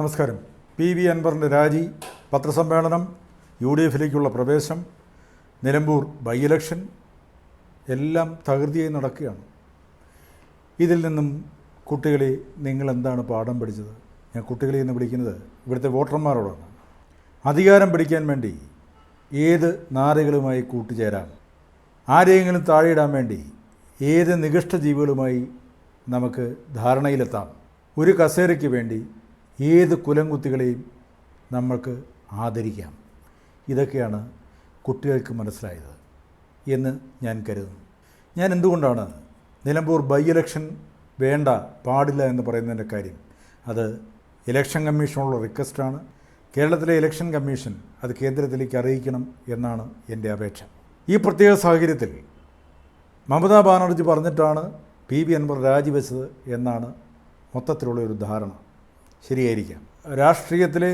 നമസ്കാരം. P V അൻവറിന്റെ രാജി പത്രസമ്മേളനം യു ഡി എഫിലേക്കുള്ള പ്രവേശം നിലമ്പൂർ ബൈ ഇലക്ഷൻ എല്ലാം തകൃതിയായി നടക്കുകയാണ്. ഇതിൽ നിന്നും കുട്ടികളെ നിങ്ങൾ എന്താണ് പാഠം പഠിച്ചത്? ഞാൻ കുട്ടികളെ എന്ന് വിളിക്കുന്നത് ഇവിടുത്തെ വോട്ടർമാരോടാണ്. അധികാരം പിടിക്കാൻ വേണ്ടി ഏത് നാരകളുമായി കൂട്ടുചേരാം? ആരെയെങ്കിലും താഴെയിടാൻ വേണ്ടി ഏത് നികഷ്ട ജീവികളുമായി നമുക്ക് ധാരണയിലെത്താം? ഒരു കസേരയ്ക്ക് വേണ്ടി ഏത് കുലംകുത്തികളെയും നമ്മൾക്ക് ആദരിക്കാം. ഇതൊക്കെയാണ് കുട്ടികൾക്ക് മനസ്സിലായത് എന്ന് ഞാൻ കരുതുന്നു. ഞാൻ എന്തുകൊണ്ടാണ് നിലമ്പൂർ ബൈ ഇലക്ഷൻ വേണ്ട പാടില്ല എന്ന് പറയുന്നതിന്റെ കാര്യം? അത് ഇലക്ഷൻ കമ്മീഷനുള്ള റിക്വസ്റ്റാണ്. കേരളത്തിലെ ഇലക്ഷൻ കമ്മീഷൻ അത് കേന്ദ്രത്തിലേക്ക് അറിയിക്കണം എന്നാണ് എന്റെ അപേക്ഷ. ഈ പ്രത്യേക സാഹചര്യത്തിൽ മമതാ ബാനർജി പറഞ്ഞിട്ടാണ് പി വി അൻവർ രാജിവെച്ചത് എന്നാണ് മൊത്തത്തിലുള്ള ഒരു ധാരണ. ശരിയായിരിക്കാം. രാഷ്ട്രീയത്തിലെ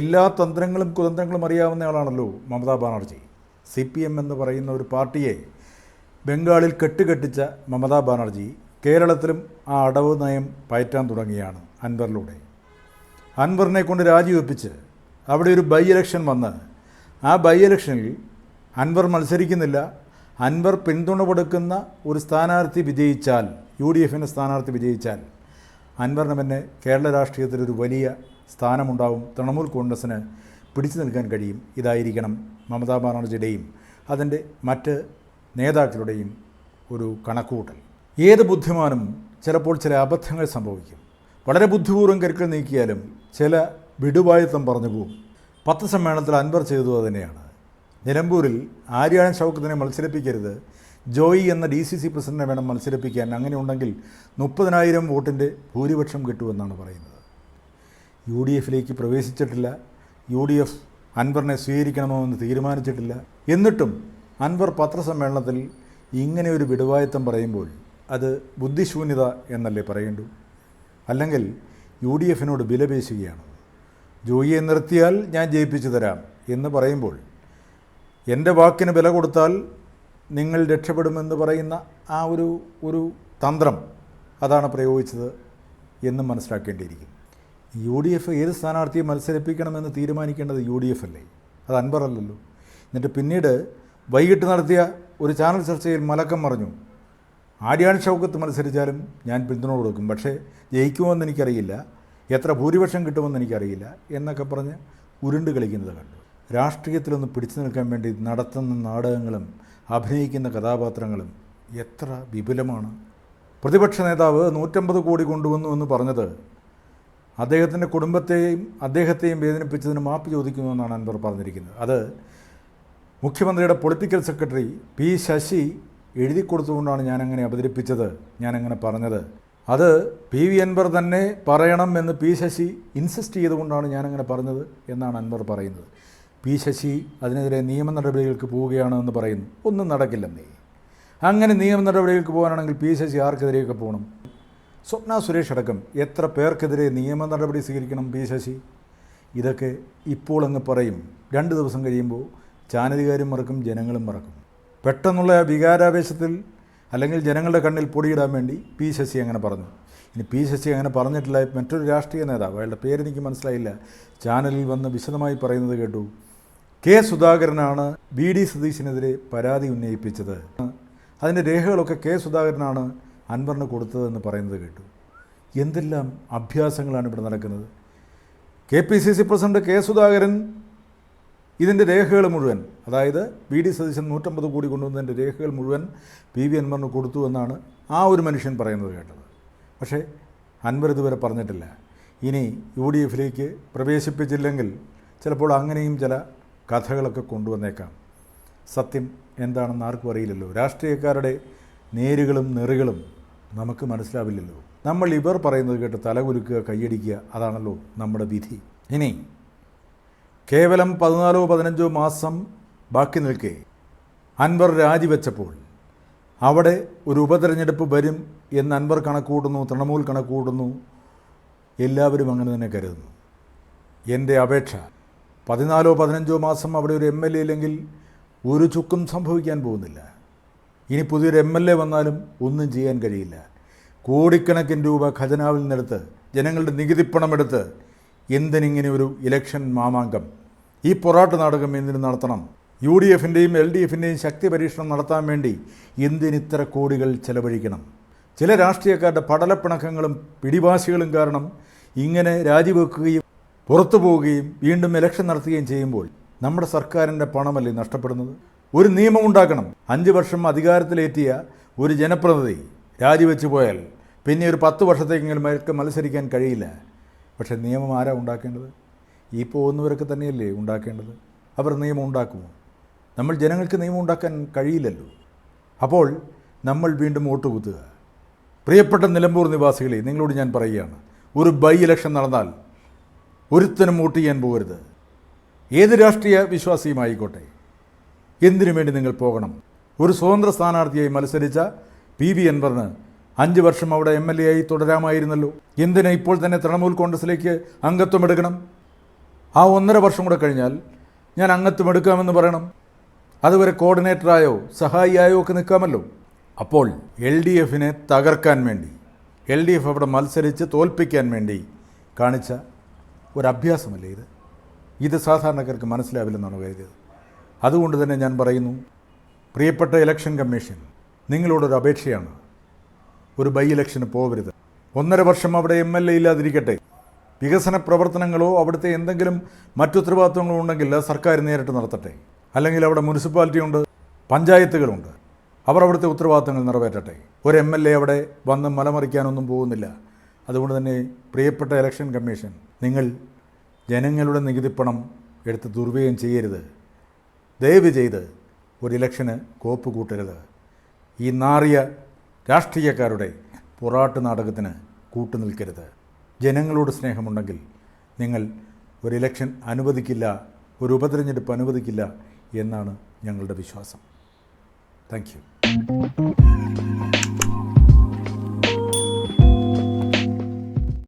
എല്ലാ തന്ത്രങ്ങളും കുതന്ത്രങ്ങളും അറിയാവുന്ന ആളാണല്ലോ Mamata Banerjee. C P M എന്ന് പറയുന്ന ഒരു പാർട്ടിയെ ബംഗാളിൽ കെട്ടുകെട്ടിച്ച മമതാ ബാനർജി കേരളത്തിലും ആ അടവ് നയം പയറ്റാൻ തുടങ്ങിയാണ് അൻവറിലൂടെ. അൻവറിനെ കൊണ്ട് രാജിവെപ്പിച്ച് അവിടെ ഒരു ബൈ ഇലക്ഷൻ വന്ന് ആ ബൈ ഇലക്ഷനിൽ അൻവർ മത്സരിക്കുന്നില്ല. അൻവർ പിന്തുണ കൊടുക്കുന്ന ഒരു സ്ഥാനാർത്ഥി വിജയിച്ചാൽ യു ഡി എഫിന്റെ സ്ഥാനാർത്ഥി വിജയിച്ചാൽ അൻവറിന് പിന്നെ കേരള രാഷ്ട്രീയത്തിൽ ഒരു വലിയ സ്ഥാനമുണ്ടാവും. തൃണമൂൽ കോൺഗ്രസ്സിന് പിടിച്ചു നിൽക്കാൻ കഴിയും. ഇതായിരിക്കണം മമതാ ബാനർജിയുടെയും അതിന്റെ മറ്റ് നേതാക്കളുടെയും ഒരു കണക്കുകൂട്ടൽ. ഏത് ബുദ്ധിമാനും ചിലപ്പോൾ ചില അബദ്ധങ്ങൾ സംഭവിക്കും. വളരെ ബുദ്ധിപൂർവം കരുക്കൾ നീക്കിയാലും ചില വിടുവായുത്തം പറഞ്ഞു പോകും പത്രസമ്മേളനത്തിൽ അൻവർ ചെയ്തു തന്നെയാണ് നിലമ്പൂരിൽ ആര്യാടൻ ഷൗക്കത്തിനെ മത്സരിപ്പിക്കരുത് ജോയി എന്ന ഡി സി സി പ്രസിഡന്റിനെ വേണം മത്സരിപ്പിക്കാൻ. അങ്ങനെ ഉണ്ടെങ്കിൽ മുപ്പതിനായിരം വോട്ടിന്റെ ഭൂരിപക്ഷം കിട്ടുമെന്നാണ് പറയുന്നത്. യു ഡി എഫിലേക്ക് പ്രവേശിച്ചിട്ടില്ല. യു ഡി എഫ് അൻവറിനെ സ്വീകരിക്കണമോ എന്ന് തീരുമാനിച്ചിട്ടില്ല. എന്നിട്ടും അൻവർ പത്രസമ്മേളനത്തിൽ ഇങ്ങനെ ഒരു വിടുവായത്തം പറയുമ്പോൾ അത് ബുദ്ധിശൂന്യത എന്നല്ലേ പറയേണ്ടു? അല്ലെങ്കിൽ യു ഡി എഫിനോട് വിലപേശുകയാണ് ജോയിയെ നിർത്തിയാൽ ഞാൻ ജയിപ്പിച്ചു തരാം എന്ന് പറയുമ്പോൾ എന്റെ വാക്കിന് വില കൊടുത്താൽ നിങ്ങൾ രക്ഷപ്പെടുമെന്ന് പറയുന്ന ആ ഒരു ഒരു തന്ത്രം അതാണ് പ്രയോഗിച്ചത് എന്നും മനസ്സിലാക്കേണ്ടിയിരിക്കും. യു ഡി എഫ് ഏത് സ്ഥാനാർത്ഥിയെ മത്സരിപ്പിക്കണമെന്ന് തീരുമാനിക്കേണ്ടത് യു ഡി എഫ് അല്ലേ? അത് അൻപറല്ലല്ലോ എന്നിട്ട് പിന്നീട് വൈകിട്ട് നടത്തിയ ഒരു ചാനൽ ചർച്ചയിൽ മലക്കം മറിഞ്ഞു. ആര്യാൻ ഷൗക്കത്ത് മത്സരിച്ചാലും ഞാൻ പിന്തുണ കൊടുക്കും. പക്ഷേ ജയിക്കുമെന്ന് എനിക്കറിയില്ല. എത്ര ഭൂരിപക്ഷം കിട്ടുമെന്ന് എനിക്കറിയില്ല എന്നൊക്കെ പറഞ്ഞ് ഉരുണ്ട് കളിക്കുന്നത് കണ്ടു. രാഷ്ട്രീയത്തിലൊന്ന് പിടിച്ചു നിൽക്കാൻ വേണ്ടി നടത്തുന്ന നാടകങ്ങളും അഭിനയിക്കുന്ന കഥാപാത്രങ്ങളും എത്ര വിപുലമാണ്. പ്രതിപക്ഷ നേതാവ് നൂറ്റമ്പത് കോടി കൊണ്ടുവന്നു എന്ന് പറഞ്ഞത് അദ്ദേഹത്തിന്റെ കുടുംബത്തെയും അദ്ദേഹത്തെയും വേദനിപ്പിച്ചതിന് മാപ്പ് ചോദിക്കുന്നുവെന്നാണ് അൻവർ പറഞ്ഞിരിക്കുന്നത്. അത് മുഖ്യമന്ത്രിയുടെ പൊളിറ്റിക്കൽ സെക്രട്ടറി പി ശശി എഴുതി കൊടുത്തുകൊണ്ടാണ് ഞാനങ്ങനെ അവതരിപ്പിച്ചത് ഞാനങ്ങനെ പറഞ്ഞത്. അത് പി വി അൻവർ തന്നെ പറയണം എന്ന് പി ശശി ഇൻസിസ്റ്റ് ചെയ്തുകൊണ്ടാണ് ഞാനങ്ങനെ പറഞ്ഞത് എന്നാണ് അൻവർ പറയുന്നത്. പി ശശി അതിനെതിരെ നിയമ നടപടികൾക്ക് പോവുകയാണ് എന്ന് പറയുന്നു. ഒന്നും നടക്കില്ലെന്നേ. അങ്ങനെ നിയമ നടപടികൾക്ക് പോകാനാണെങ്കിൽ പി ശശി ആർക്കെതിരെയൊക്കെ പോകണം? സ്വപ്ന സുരേഷ് അടക്കം എത്ര പേർക്കെതിരെ നിയമ നടപടി സ്വീകരിക്കണം പി ശശി? ഇതൊക്കെ ഇപ്പോൾ അങ്ങ് പറയും. രണ്ട് ദിവസം കഴിയുമ്പോൾ ചാനലുകാരും മറക്കും ജനങ്ങളും മറക്കും. പെട്ടെന്നുള്ള വികാരാവേശത്തിൽ അല്ലെങ്കിൽ ജനങ്ങളുടെ കണ്ണിൽ പൊടിയിടാൻ വേണ്ടി പി ശശി അങ്ങനെ പറഞ്ഞു. ഇനി പി ശശി അങ്ങനെ പറഞ്ഞിട്ടില്ല. മറ്റൊരു രാഷ്ട്രീയ നേതാവ് അയാളുടെ പേരെനിക്ക് മനസ്സിലായില്ല. ചാനലിൽ വന്ന് വിശദമായി പറയുന്നത് കേട്ടു. കെ സുധാകരനാണ് ബി ഡി സതീശിനെതിരെ പരാതി ഉന്നയിപ്പിച്ചത്. അതിന്റെ രേഖകളൊക്കെ കെ സുധാകരനാണ് അൻവറിന് കൊടുത്തതെന്ന് പറയുന്നത് കേട്ടു. എന്തെല്ലാം അഭ്യാസങ്ങളാണ് ഇവിടെ നടക്കുന്നത്? K P C C president K Sudhakaran ഇതിന്റെ രേഖകൾ മുഴുവൻ അതായത് വി ഡി സതീശൻ നൂറ്റമ്പത് കോടി കൊണ്ടുവന്നതിന്റെ രേഖകൾ മുഴുവൻ പി വി അൻവറിന് കൊടുത്തു എന്നാണ് ആ ഒരു മനുഷ്യൻ പറയുന്നത് കേട്ടത്. പക്ഷേ അൻവർ ഇതുവരെ പറഞ്ഞിട്ടില്ല. ഇനി യു ഡി എഫിലേക്ക് പ്രവേശിപ്പിച്ചില്ലെങ്കിൽ ചിലപ്പോൾ അങ്ങനെയും ചില കഥകളൊക്കെ കൊണ്ടുവന്നേക്കാം. സത്യം എന്താണെന്ന് ആർക്കും അറിയില്ലല്ലോ. രാഷ്ട്രീയക്കാരുടെ നേരുകളും നെറികളും നമുക്ക് മനസ്സിലാവില്ലല്ലോ. നമ്മൾ ഇവർ പറയുന്നത് കേട്ട് തലകുലുക്കുക കൈയടിക്കുക അതാണല്ലോ നമ്മുടെ വിധി. ഇനി കേവലം പതിനാലോ പതിനഞ്ചോ മാസം ബാക്കി നിൽക്കെ. അൻവർ രാജിവെച്ചപ്പോൾ അവിടെ ഒരു ഉപതെരഞ്ഞെടുപ്പ് വരും എന്ന് അൻവർ കണക്കൂടുന്നു തൃണമൂൽ കണക്കൂടുന്നു എല്ലാവരും അങ്ങനെ തന്നെ കരുതുന്നു. എന്റെ അപേക്ഷ പതിനാലോ പതിനഞ്ചോ മാസം അവിടെ ഒരു എം എൽ എ ഇല്ലെങ്കിൽ ഒരു ചുക്കും സംഭവിക്കാൻ പോകുന്നില്ല. ഇനി പുതിയൊരു എം എൽ എ വന്നാലും ഒന്നും ചെയ്യാൻ കഴിയില്ല. കോടിക്കണക്കിന് രൂപ ഖജനാവിൽ നിന്നെടുത്ത് ജനങ്ങളുടെ നികുതിപ്പണമെടുത്ത് എന്തിനിങ്ങനെ ഒരു ഇലക്ഷൻ മാമാങ്കം? ഈ പൊറാട്ട് നാടകം എന്തിനു നടത്തണം? യു ഡി എഫിന്റെയും എൽ ഡി എഫിന്റെയും ശക്തി പരീക്ഷണം നടത്താൻ വേണ്ടി എന്തിനിത്ര കോടികൾ ചെലവഴിക്കണം? ചില രാഷ്ട്രീയക്കാരുടെ പടലപ്പിണക്കങ്ങളും പിടിവാശികളും കാരണം ഇങ്ങനെ രാജിവെക്കുകയും പുറത്തു പോവുകയും വീണ്ടും ഇലക്ഷൻ നടത്തുകയും ചെയ്യുമ്പോൾ നമ്മുടെ സർക്കാരിന്റെ പണമല്ലേ നഷ്ടപ്പെടുന്നത്? ഒരു നിയമം ഉണ്ടാക്കണം. അഞ്ച് വർഷം അധികാരത്തിലേറ്റിയ ഒരു ജനപ്രതിനിധി രാജിവെച്ച് പോയാൽ പിന്നെ ഒരു പത്ത് വർഷത്തേക്കെങ്കിലും അയാൾക്ക് മത്സരിക്കാൻ കഴിയില്ല. പക്ഷേ നിയമം ആരാ ഉണ്ടാക്കേണ്ടത്? ഈ പോകുന്നവരൊക്കെ തന്നെയല്ലേ ഉണ്ടാക്കേണ്ടത്? അവർ നിയമം ഉണ്ടാക്കുമോ? നമ്മൾ ജനങ്ങൾക്ക് നിയമം ഉണ്ടാക്കാൻ കഴിയില്ലല്ലോ. അപ്പോൾ നമ്മൾ വീണ്ടും വോട്ട് കുത്തുക. പ്രിയപ്പെട്ട നിലമ്പൂർ നിവാസികളെ നിങ്ങളോട് ഞാൻ പറയുകയാണ്. ഒരു ബൈ ഇലക്ഷൻ നടന്നാൽ ഒരുത്തനും വോട്ട് ചെയ്യാൻ പോകരുത്. ഏത് രാഷ്ട്രീയ വിശ്വാസിയുമായിക്കോട്ടെ. എന്തിനു വേണ്ടി നിങ്ങൾ പോകണം? ഒരു സ്വതന്ത്ര സ്ഥാനാർത്ഥിയായി മത്സരിച്ച പി വി അൻവറിന് അഞ്ച് വർഷം അവിടെ എം എൽ എ ആയി തുടരാമായിരുന്നല്ലോ. എന്തിനാ ഇപ്പോൾ തന്നെ തൃണമൂൽ കോൺഗ്രസിലേക്ക് അംഗത്വം എടുക്കണം? ആ ഒന്നര വർഷം കൂടെ കഴിഞ്ഞാൽ ഞാൻ അംഗത്വം എടുക്കാമെന്ന് പറയണം. അതുവരെ കോർഡിനേറ്ററായോ സഹായിയായോ ഒക്കെ നിൽക്കാമല്ലോ. അപ്പോൾ എൽ ഡി എഫിനെ തകർക്കാൻ വേണ്ടി എൽ ഡി എഫ് അവിടെ മത്സരിച്ച് തോൽപ്പിക്കാൻ വേണ്ടി കാണിച്ച ഒരു അഭ്യാസമല്ലേ ഇത്? ഇത് സാധാരണക്കാർക്ക് മനസ്സിലാവില്ലെന്നാണ് കരുതിയത്. അതുകൊണ്ട് തന്നെ ഞാൻ പറയുന്നു പ്രിയപ്പെട്ട ഇലക്ഷൻ കമ്മീഷൻ നിങ്ങളോടൊരു അപേക്ഷയാണ്. ഒരു ബൈ ഇലക്ഷന് പോകരുത് ഒന്നര വർഷം അവിടെ എം എൽ എ ഇല്ലാതിരിക്കട്ടെ. വികസന പ്രവർത്തനങ്ങളോ അവിടുത്തെ എന്തെങ്കിലും മറ്റുത്തരവാദിത്വങ്ങളോ ഉണ്ടെങ്കിൽ സർക്കാർ നേരിട്ട് നടത്തട്ടെ. അല്ലെങ്കിൽ അവിടെ മുനിസിപ്പാലിറ്റി ഉണ്ട് പഞ്ചായത്തുകളുണ്ട്. അവർ അവിടുത്തെ ഉത്തരവാദിത്തങ്ങൾ നിറവേറ്റട്ടെ. ഒരു എം എൽ എ അവിടെ വന്ന് മലമറിക്കാനൊന്നും പോകുന്നില്ല. അതുകൊണ്ട് തന്നെ പ്രിയപ്പെട്ട ഇലക്ഷൻ കമ്മീഷൻ നിങ്ങൾ ജനങ്ങളുടെ നികുതിപ്പണം എടുത്ത് ദുർവ്യയം ചെയ്യരുത്. ദയവ് ചെയ്ത് ഒരു ഇലക്ഷന് കോപ്പ് കൂട്ടരുത്. ഈ നാറിയ രാഷ്ട്രീയക്കാരുടെ പൊറാട്ട് നാടകത്തിന് കൂട്ടുനിൽക്കരുത് ജനങ്ങളോട് സ്നേഹമുണ്ടെങ്കിൽ നിങ്ങൾ ഒരു ഇലക്ഷൻ അനുവദിക്കില്ല ഒരു ഉപതെരഞ്ഞെടുപ്പ് അനുവദിക്കില്ല എന്നാണ് ഞങ്ങളുടെ വിശ്വാസം. Thank you.